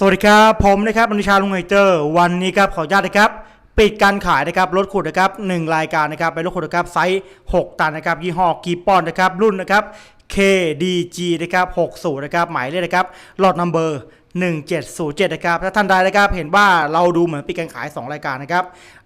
สวัสดีครับผมนะครับอนุชาลุงไฮเตอร์วันนี้ครับขออนุญาตนะครับปิดการขายนะครับรถขุดนะครับหนึ่งรายการนะครับเป็นรถขุดนะครับไซส์6ตันนะครับยี่ห้อกีปอนนะครับรุ่นนะครับ KDG นะครับ60นะครับหมายเลขนะครับลอตนัมเบอร์1707นะครับถ้าท่านใดนะครับเห็นว่าเราดูเหมือนปิดการขาย 2 รายการนะครับ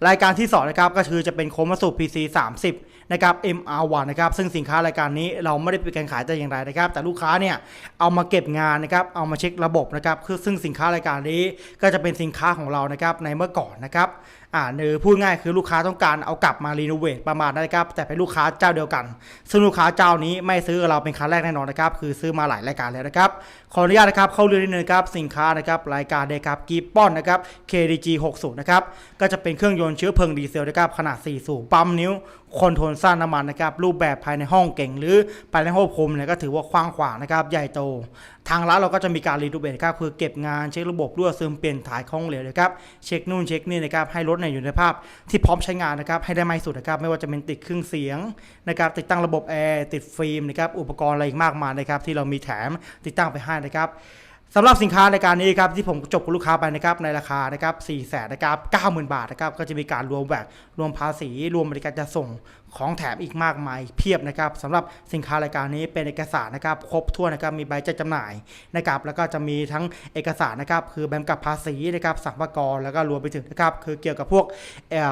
รายการที่2นะครับก็คือจะเป็นโคมาสู PC 30 นะครับ MR1 นะครับซึ่งสินค้ารายการนี้เราไม่ได้ไปการขายแต่อย่างไรนะครับ แต่ลูกค้าเนี่ยเอามาเก็บงานนะครับเอามาเช็คระบบนะครับคือซึ่งสินค้ารายการนี้ก็จะเป็นสินค้าของเรานะครับในเมื่อก่อนนะครับ อ่าหรือพูดง่ายคือลูกค้าต้องการเอากลับมารีโนเวทประมาณนั้นนะครับ แต่เป็นลูกค้าเจ้าเดียวกัน ซึ่งลูกค้าเจ้านี้ไม่ซื้อเราเป็นครั้งแรกแน่นอนนะครับ คือซื้อมาหลายรายการแล้วนะครับ ขออนุญาตนะครับเข้าเรื่องนิดนึงครับสินค้านะครับรายการเดครับกีปอนนะครับ KDG 60นะครับก็จะเป็นเครื่องยนต์เชื้อเพลิงดีเซลนะครับขนาด4สูบปั๊มนิ้วคอนโทรลสร้างน้ำมันนะครับรูปแบบภายในห้องเก่ง หรือภายในห้องคุมเนี่ยก็ถือว่าคว้างขวางนะครับใหญ่โต ทางร้านเราก็จะมีการรีดูเบตครับคือเก็บงานเช็คระบบรั่วซึมเปลี่ยนถ่ายของเหลวนะครับเช็คนู่นเช็คนี่นะครับให้รถเนี่ยอยู่ในภาพที่พร้อมใช้งานนะครับให้ได้มากที่สุดนะครับไม่ว่าจะเป็นติดเครื่องเสียงนะครับติดตั้งระบบแอร์ติดฟิล์มนะครับอุปกรณ์อะไรอีกมากมายนะครับที่เรามีแถมติดตั้งไปให้นะครับ สำหรับสินค้าในการนี้ครับที่ผมจบกับลูกค้าไปนะครับในราคานะครับ4 0 0 0 0นะครับ90,000 บาทนะครับก็จะมีการรวมแวดรวมภาษี รวมบริการจะส่งของแถมอีกมากมายเพียบนะครับสำหรับสินค้ารายการนี้เป็นเอกสารนะครับครบถ้วนนะครับมีใบแจ้งจำหน่ายนะครับแล้วก็จะมีทั้งเอกสารนะครับคือใบกำกับภาษีนะครับสัมภากรแล้วก็รวมไปถึงนะครับคือเกี่ยวกับพวก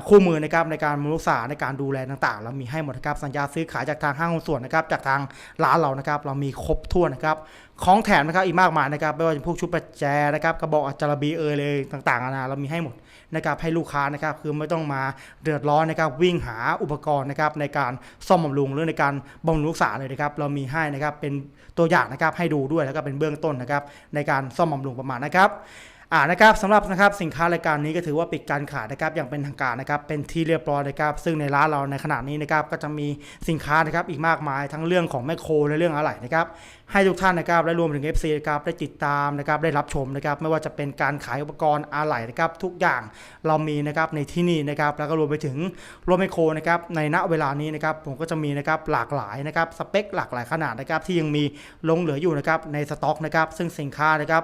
คู่มือนะครับในการบำรุงรักษาในการดูแลต่างๆ เรามีให้หมดนะครับสัญญาซื้อขายจากทางห้างหุ้นส่วนนะครับจากทางร้านเรานะครับเรามีครบถ้วนนะครับ ของแถมนะครับอีกมากมายนะครับไม่ว่าจะพวกชุดประแจนะครับกระบอกอัจารบีเอยเลยต่างๆนานาเรามีให้หมดนะครับให้ลูกค้านะครับคือไม่ต้องมาเดือดร้อนนะครับวิ่งหาอุปกรณ์นะครับในการซ่อมบำรุงหรือในการบำรุงรักษาเลยนะครับเรามีให้นะครับเป็นตัวอย่างนะครับให้ดูด้วยแล้วก็เป็นเบื้องต้นนะครับในการซ่อมบำรุงประมาณนะครับอ่านะครับสำหรับนะครับสินค้ารายการนี้ก็ถือว่าปิดการขายนะครับอย่างเป็นทางการนะครับเป็นที่เรียบร้อยนะครับซึ่งในร้านเราในขณะนี้นะครับก็จะมีสินค้านะครับอีกมากมายทั้งเรื่องของแมคโครและเรื่องอะไหล่นะครับ ให้ทุกท่านนะครับและรวมถึง FC นะครับได้ติดตามนะครับได้รับชมนะครับไม่ว่าจะเป็นการขายอุปกรณ์อะไหล่นะครับทุกอย่างเรามีนะครับในที่นี่นะครับแล้วก็รวมไปถึงรถแมโครนะครับในณเวลานี้นะครับผมก็จะมีนะครับหลากหลายนะครับสเปคหลากหลายขนาดนะครับที่ยังมีลงเหลืออยู่นะครับในสต็อกนะครับซึ่งสินค้านะครับ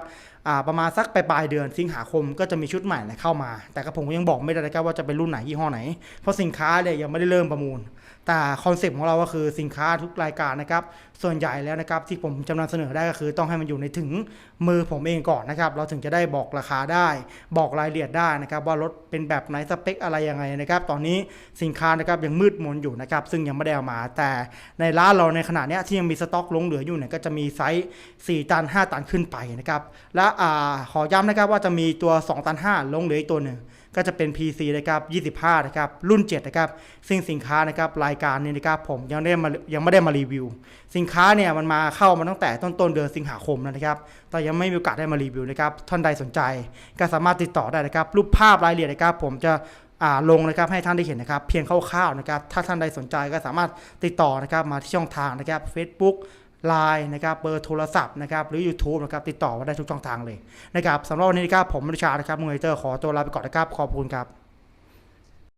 ประมาณสักปลายเดือนสิงหาคมก็จะมีชุดใหม่เข้ามา แต่ก็ผมก็ยังบอกไม่ได้นะครับว่าจะเป็นรุ่นไหนยี่ห้อไหน เพราะสินค้าเนี่ยยังไม่ได้เริ่มประมูล แต่คอนเซปต์ของเราก็คือสินค้าทุกรายการนะครับส่วนใหญ่แล้วนะครับที่ผมจำนำเสนอได้ก็คือ ต้องให้มันอยู่ในถึงมือผมเองก่อนนะครับ เราถึงจะได้บอกราคาได้ บอกรายละเอียดได้นะครับ ว่ารถเป็นแบบไหนสเปคอะไรยังไงนะครับ ตอนนี้สินค้านะครับยังมืดมนอยู่นะครับ ซึ่งยังไม่ได้เอามา แต่ในร้านเราในขณะเนี้ยที่ยังมีสต็อกลงเหลืออยู่เนี่ยก็จะมีไซส์4ตัน 5 ตันขึ้นไปนะครับ และอขอย้ำนะครับว่าจะมีตัว 2 ตัน 5 ลงเหลืออีกตัวหนึ่ง ก็จะเป็น PC นะครับ25นะครับรุ่น7นะครับซึ่งสินค้านะครับรายการนี้นะครับผมยังได้มายังไม่ได้มารีวิว สินค้าเนี่ยมันมาเข้ามาตั้งแต่ต้นต้นเดือนสิงหาคมนะครับแต่ยังไม่มีโอกาสได้มารีวิวนะครับท่านใดสนใจ ก็สามารถติดต่อได้นะครับรูปภาพรายละเอียดนะครับผมจะลงนะครับให้ท่านได้เห็นนะครับ เพียงคร่าวๆนะครับถ้าท่านใดสนใจก็สามารถติดต่อนะครับมาที่ช่องทางนะครับ Facebook ไลน์นะครับเบอร์โทรศัพท์นะครับหรือ YouTube นะครับติดต่อมาได้ทุกช่องทางเลยนะครับสำหรับวันนี้นะครับผมมริชานะครับมูเตอร์ขอตัวลาไปก่อนนะครับขอบคุณครับ